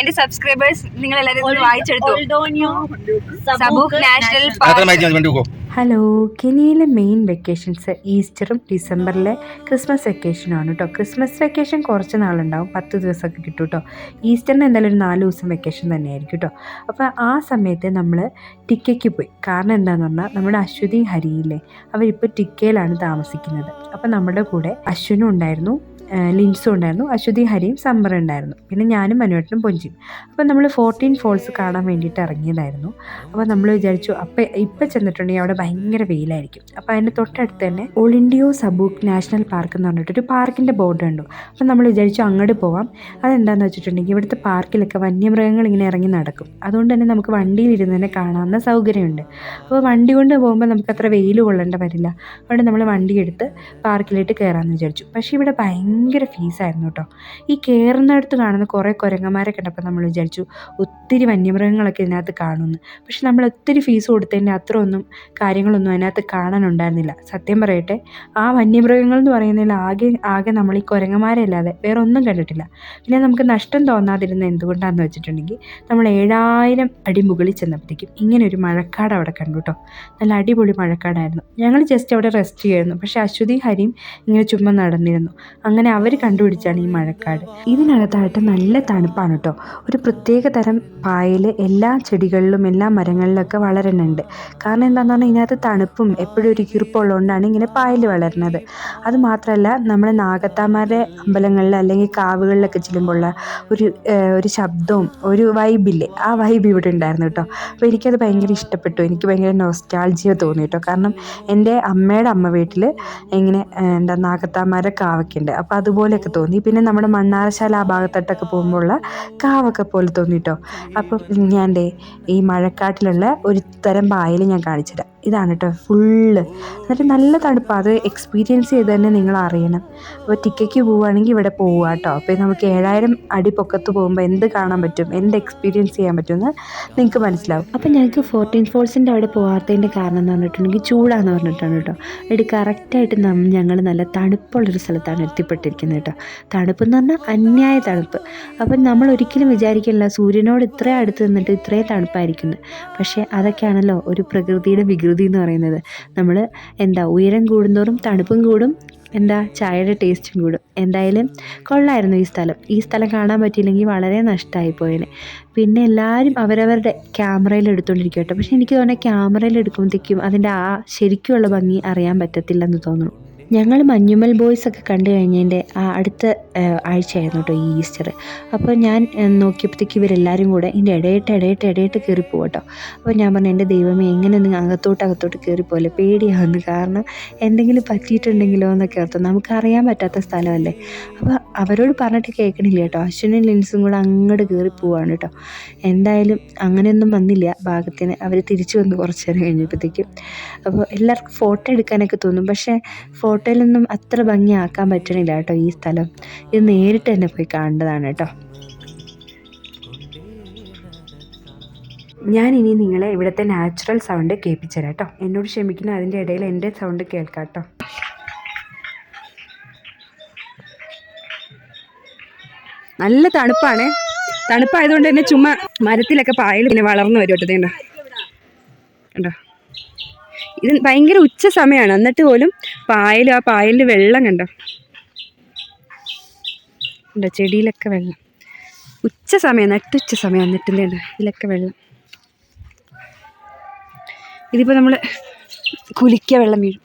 എന്റെ സബ്സ്ക്രൈബേഴ്സ് നിങ്ങൾ എല്ലാവരും വായിച്ചെടുത്തു. സബൂക്ക് നാഷണൽ പാർക്ക് ഹലോ കെനിയയിലെ മെയിൻ വെക്കേഷൻസ് ഈസ്റ്ററും ഡിസംബറിലെ ക്രിസ്മസ് വെക്കേഷനുമാണ് കേട്ടോ ക്രിസ്മസ് വെക്കേഷൻ കുറച്ച് നാളുണ്ടാവും പത്ത് ദിവസമൊക്കെ കിട്ടും കേട്ടോ ഈസ്റ്ററിന് എന്തായാലും ഒരു നാല് ദിവസം വെക്കേഷൻ തന്നെയായിരിക്കും കേട്ടോ അപ്പോൾ ആ സമയത്ത് നമ്മൾ ടിക്കയ്ക്ക് പോയി. കാരണം എന്താണെന്ന് പറഞ്ഞാൽ നമ്മുടെ അശ്വതി ഹരിയില്ലേ അവരിപ്പോൾ ടിക്കയിലാണ് താമസിക്കുന്നത്. അപ്പോൾ നമ്മുടെ കൂടെ അശ്വനും ഉണ്ടായിരുന്നു ലിൻസും ഉണ്ടായിരുന്നു. അശ്വതി ഹരിയും സമ്മർ ഉണ്ടായിരുന്നു. പിന്നെ ഞാനും മനുവേട്ടനും പൊഞ്ചിയും. അപ്പോൾ നമ്മൾ ഫോർട്ടീൻ ഫോൾസ് കാണാൻ വേണ്ടിയിട്ട് ഇറങ്ങിയതായിരുന്നു. അപ്പോൾ നമ്മൾ വിചാരിച്ചു അപ്പം ഇപ്പം ചെന്നിട്ടുണ്ടെങ്കിൽ അവിടെ ഭയങ്കര വെയിലായിരിക്കും. അപ്പോൾ അതിന്റെ തൊട്ടടുത്ത് തന്നെ ഓൾ ഇന്ത്യോ സബൂക്ക് നാഷണൽ പാർക്ക് എന്ന് പറഞ്ഞിട്ടൊരു പാർക്കിന്റെ ബോർഡ് ഉണ്ട് അപ്പോൾ നമ്മൾ വിചാരിച്ചു അങ്ങോട്ട് പോവാം. അതെന്താണെന്ന് വെച്ചിട്ടുണ്ടെങ്കിൽ ഇവിടുത്തെ പാർക്കിലൊക്കെ വന്യമൃഗങ്ങൾ ഇങ്ങനെ ഇറങ്ങി നടക്കും. അതുകൊണ്ട് തന്നെ നമുക്ക് വണ്ടിയിൽ വണ്ടിയിലിരുന്ന് തന്നെ കാണാവുന്ന സൗകര്യമുണ്ട്. അപ്പോൾ വണ്ടി കൊണ്ട് പോകുമ്പോൾ നമുക്ക് അത്ര വെയിൽ കൊള്ളേണ്ട വരില്ല. അതുകൊണ്ട് നമ്മൾ വണ്ടി എടുത്ത് പാർക്കിലേക്ക് കയറാമെന്ന് വിചാരിച്ചു. പക്ഷേ ഇവിടെ ഭയങ്കര ഫീസായിരുന്നു കേട്ടോ ഈ കയറുന്നിടത്ത് കാണുന്ന കുറേ കുരങ്ങന്മാരെ കണ്ടപ്പോൾ നമ്മൾ വിചാരിച്ചു ഒത്തിരി വന്യമൃഗങ്ങളൊക്കെ ഇതിനകത്ത് കാണുമെന്ന് പക്ഷെ നമ്മൾ ഒത്തിരി ഫീസ് കൊടുത്തതിന്റെ അത്ര ഒന്നും കാര്യങ്ങളൊന്നും അതിനകത്ത് കാണാനുണ്ടായിരുന്നില്ല. സത്യം പറയട്ടെ ആ വന്യമൃഗങ്ങൾ എന്ന് പറയുന്നതിൽ ആകെ ആകെ നമ്മൾ ഈ കുരങ്ങന്മാരെ അല്ലാതെ വേറെ ഒന്നും കണ്ടിട്ടില്ല. പിന്നെ നമുക്ക് നഷ്ടം തോന്നാതിരുന്ന എന്തുകൊണ്ടാണെന്ന് വെച്ചിട്ടുണ്ടെങ്കിൽ നമ്മൾ ഏഴായിരം അടി മുകളിൽ ചെന്നപ്പോഴത്തേക്കും ഇങ്ങനെ ഒരു മഴക്കാട് അവിടെ കണ്ടു കേട്ടോ നല്ല അടിപൊളി മഴക്കാടായിരുന്നു. ഞങ്ങൾ ജസ്റ്റ് അവിടെ റെസ്റ്റ് ചെയ്യായിരുന്നു. പക്ഷേ അശ്വതി ഹരിയും ഇങ്ങനെ ചുമ്മാ നടന്നിരുന്നു. അങ്ങനെ അവർ കണ്ടുപിടിച്ചാണ് ഈ മഴക്കാട്. ഇതിനകത്തായിട്ട് നല്ല തണുപ്പാണ് കേട്ടോ ഒരു പ്രത്യേക തരം പായൽ എല്ലാ ചെടികളിലും എല്ലാ മരങ്ങളിലൊക്കെ വളരുന്നുണ്ട് കാരണം എന്താണെന്ന് പറഞ്ഞാൽ ഇതിനകത്ത് തണുപ്പും എപ്പോഴും ഒരു ഈർപ്പമുള്ളതുകൊണ്ടാണ് ഇങ്ങനെ പായൽ വളരുന്നത്. അത് മാത്രമല്ല നമ്മൾ നാഗത്താമാരുടെ അമ്പലങ്ങളിൽ അല്ലെങ്കിൽ കാവുകളിലൊക്കെ ചെല്ലുമ്പോഴുള്ള ഒരു ഒരു ശബ്ദവും ഒരു വൈബില്ലേ? ആ വൈബ് ഇവിടെ ഉണ്ടായിരുന്നു കേട്ടോ അപ്പോൾ എനിക്കത് ഭയങ്കര ഇഷ്ടപ്പെട്ടു. എനിക്ക് ഭയങ്കര നോസ്റ്റാൾജിയ തോന്നി കേട്ടോ കാരണം എന്റെ അമ്മയുടെ അമ്മ വീട്ടിൽ ഇങ്ങനെ എന്താ നാഗത്താമാരുടെ കാവൊക്കെ ഉണ്ട്. അപ്പോൾ അതുപോലെയൊക്കെ തോന്നി. പിന്നെ നമ്മുടെ മണ്ണാറശാല ആ ഭാഗത്തോട്ടൊക്കെ പോകുമ്പോഴുള്ള കാവൊക്കെ പോലെ തോന്നി കേട്ടോ അപ്പം ഞാൻ ഈ മഴക്കാട്ടിലുള്ള ഒരു തരം പായൽ ഞാൻ കാണിച്ചുതരാം. ഇതാണ് കേട്ടോ ഫുള്ള്. എന്നിട്ട് നല്ല തണുപ്പാണ് അത് എക്സ്പീരിയൻസ് ചെയ്ത് തന്നെ നിങ്ങൾ അറിയണം. അപ്പോൾ ടിക്കയ്ക്ക് പോവുകയാണെങ്കിൽ ഇവിടെ പോവുക കേട്ടോ അപ്പോൾ നമുക്ക് ഏഴായിരം അടി പൊക്കത്ത് പോകുമ്പോൾ എന്ത് കാണാൻ പറ്റും? എന്ത് എക്സ്പീരിയൻസ് ചെയ്യാൻ പറ്റുമെന്ന് നിങ്ങൾക്ക് മനസ്സിലാവും. അപ്പോൾ ഞങ്ങൾക്ക് ഫോർട്ടീൻ ഫോൾസിന്റെ അവിടെ പോകാത്തതിന്റെ കാരണം എന്ന് പറഞ്ഞിട്ടുണ്ടെങ്കിൽ ചൂടാന്ന് പറഞ്ഞിട്ടാണ് കേട്ടോ എടി കറക്റ്റായിട്ട് ഞങ്ങൾ നല്ല തണുപ്പുള്ളൊരു സ്ഥലത്താണ് എത്തിപ്പെട്ടിരിക്കുന്നത് കേട്ടോ. തണുപ്പ് എന്ന് പറഞ്ഞാൽ അന്യായ തണുപ്പ്. അപ്പം നമ്മൾ ഒരിക്കലും വിചാരിക്കില്ല സൂര്യനോട് ഇത്രയും അടുത്ത് നിന്നിട്ട് ഇത്രയും തണുപ്പായിരിക്കുന്നത് പക്ഷേ അതൊക്കെയാണല്ലോ ഒരു പ്രകൃതിയുടെ വികൃതി എന്ന് പറയുന്നത്. നമ്മൾ എന്താ ഉയരം കൂടുന്തോറും തണുപ്പും കൂടും എന്താ ചായയുടെ ടേസ്റ്റും കൂടും. എന്തായാലും കൊള്ളായിരുന്നു ഈ സ്ഥലം. ഈ സ്ഥലം കാണാൻ പറ്റിയില്ലെങ്കിൽ വളരെ നഷ്ടമായി പോയേനെ. പിന്നെ എല്ലാവരും അവരവരുടെ ക്യാമറയിൽ എടുത്തുകൊണ്ടിരിക്കും കേട്ടോ. പക്ഷേ എനിക്ക് തോന്നുന്നത് ക്യാമറയിൽ എടുക്കുമ്പോഴത്തേക്കും അതിന്റെ ആ ശരിക്കുള്ള ഭംഗി അറിയാൻ പറ്റത്തില്ലെന്ന് തോന്നുന്നു. ഞങ്ങൾ മഞ്ഞുമൽ ബോയ്സ് ഒക്കെ കണ്ടു കഴിഞ്ഞതിന്റെ ആ അടുത്ത ആഴ്ചയായിരുന്നു കേട്ടോ ഈ ഈസ്റ്റർ. അപ്പോൾ ഞാൻ നോക്കിയപ്പോഴത്തേക്ക് ഇവരെല്ലാവരും കൂടെ ഇതിന്റെ ഇടയിട്ട് ഇടയിട്ട് ഇടയിട്ട് കയറിപ്പോകും കേട്ടോ. അപ്പോൾ ഞാൻ പറഞ്ഞു എന്റെ ദൈവമേ എങ്ങനെ നിങ്ങൾ അകത്തോട്ട് അകത്തോട്ട് കയറിപ്പോലെ പേടിയാവുന്ന കാരണം എന്തെങ്കിലും പറ്റിയിട്ടുണ്ടെങ്കിലോ എന്നൊക്കെ ഓർത്ത് നമുക്ക് അറിയാൻ പറ്റാത്ത സ്ഥലമല്ലേ? അപ്പോൾ അവരോട് പറഞ്ഞിട്ട് കേൾക്കണില്ല കേട്ടോ. അശ്വനും ലിൻസും കൂടെ അങ്ങോട്ട് കയറിപ്പോവാണ് കേട്ടോ. എന്തായാലും അങ്ങനെയൊന്നും വന്നില്ല. ഭാഗത്തിന് അവർ തിരിച്ചു വന്ന് കുറച്ച് നേരം കഴിഞ്ഞപ്പോഴത്തേക്കും. അപ്പോൾ എല്ലാവർക്കും ഫോട്ടോ എടുക്കാനൊക്കെ തോന്നും. പക്ഷേ ഫോട്ടോയിലൊന്നും അത്ര ഭംഗിയാക്കാൻ പറ്റണില്ല കേട്ടോ ഈ സ്ഥലം. ഇത് നേരിട്ട് തന്നെ പോയി കാണേണ്ടതാണ് കേട്ടോ. ഞാൻ ഇനി നിങ്ങളെ ഇവിടുത്തെ നാച്ചുറൽ സൗണ്ട് കേൾപ്പിച്ചുതരാം കേട്ടോ. എന്നോട് ക്ഷമിക്കണം അതിന്റെ ഇടയിൽ എന്റെ സൗണ്ട് കേൾക്കാം കേട്ടോ. നല്ല തണുപ്പാണ്. തണുപ്പായതുകൊണ്ട് തന്നെ ചുമ്മാ മരത്തിലൊക്കെ പായൽ പിന്നെ വളർന്നു വരും കേട്ടോ കണ്ടോ? ഇത് ഭയങ്കര ഉച്ച സമയമാണ് എന്നിട്ട് പോലും പായൽ ആ പായലിൽ വെള്ളം കണ്ടോ? ഉണ്ടോ ചെടിയിലൊക്കെ വെള്ളം. ഉച്ച സമയം ഉച്ച സമയം എന്നിട്ടില്ല ഇതിലൊക്കെ വെള്ളം. ഇതിപ്പോൾ നമ്മൾ കുലിക്ക വെള്ളം വീഴും.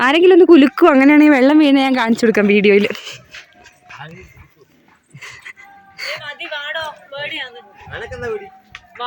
ആരെങ്കിലും ഒന്ന് കുലുക്കും. അങ്ങനെയാണെങ്കിൽ വെള്ളം വീഴുന്ന ഞാൻ കാണിച്ചു കൊടുക്കാം വീഡിയോയിൽ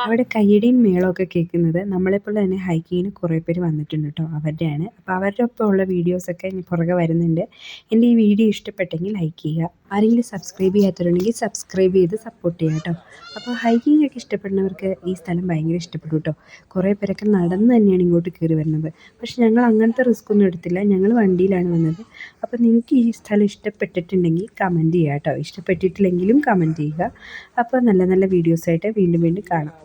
അവിടെ കയ്യടിയും മേളമൊക്കെ കേൾക്കുന്നത് നമ്മളെപ്പോലെ തന്നെ ഹൈക്കിങ്ങിന് കുറേ പേര് വന്നിട്ടുണ്ട് കേട്ടോ അവരുടെയാണ്. അപ്പോൾ അവരുടെ ഒപ്പം ഉള്ള വീഡിയോസൊക്കെ ഇനി പുറകെ വരുന്നുണ്ട്. എന്റെ ഈ വീഡിയോ ഇഷ്ടപ്പെട്ടെങ്കിൽ ലൈക്ക് ചെയ്യുക. ആരെങ്കിലും സബ്സ്ക്രൈബ് ചെയ്യാത്തവരുണ്ടെങ്കിൽ സബ്സ്ക്രൈബ് ചെയ്ത് സപ്പോർട്ട് ചെയ്യുക കേട്ടോ അപ്പോൾ ഹൈക്കിംഗ് ഒക്കെ ഇഷ്ടപ്പെടുന്നവർക്ക് ഈ സ്ഥലം ഭയങ്കര ഇഷ്ടപ്പെടും കേട്ടോ കുറേ പേരൊക്കെ നടന്ന് തന്നെയാണ് ഇങ്ങോട്ട് കയറി വരുന്നത്. പക്ഷേ ഞങ്ങൾ അങ്ങനത്തെ റിസ്ക് ഒന്നും എടുത്തില്ല. ഞങ്ങൾ വണ്ടിയിലാണ് വന്നത്. അപ്പോൾ നിങ്ങൾക്ക് ഈ സ്ഥലം ഇഷ്ടപ്പെട്ടിട്ടുണ്ടെങ്കിൽ കമന്റ് ചെയ്യുക കേട്ടോ ഇഷ്ടപ്പെട്ടിട്ടില്ലെങ്കിലും കമന്റ് ചെയ്യുക. അപ്പോൾ നല്ല നല്ല വീഡിയോസായിട്ട് വീണ്ടും വീണ്ടും കാണാം.